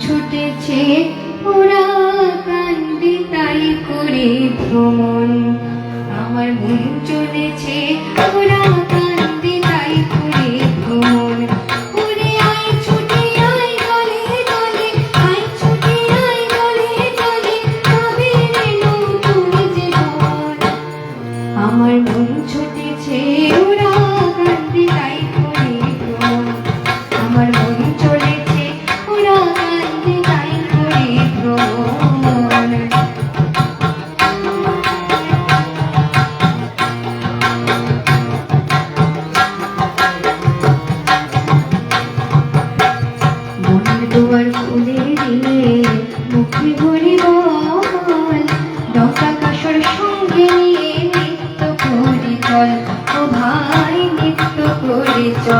ছুটেছে ওরা কান্দি তাই করে ভ্রমণ। আমার মন চলেছে Cristo.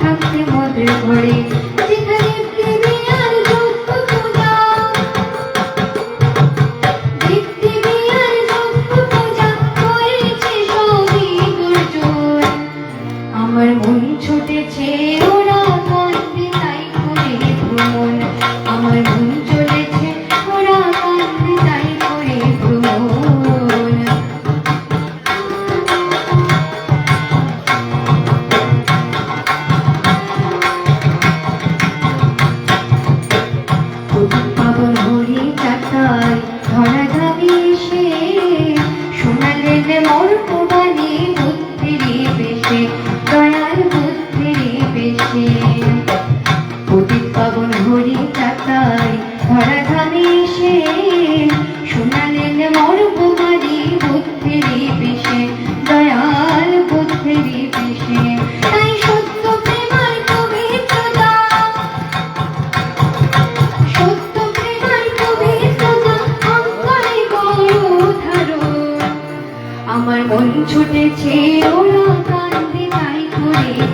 থাকতে মধুর ঘরে। ছুটেছে ওরা কান্দে নাই করে।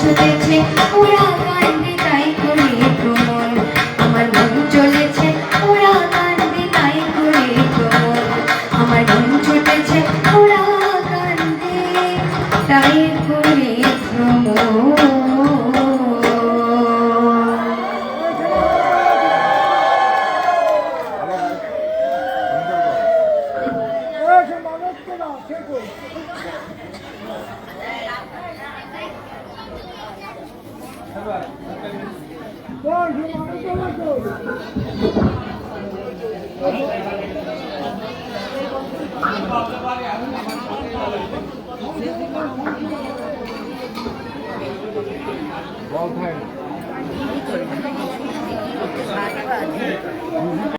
ছুটেছে ওরা গান বল ভাই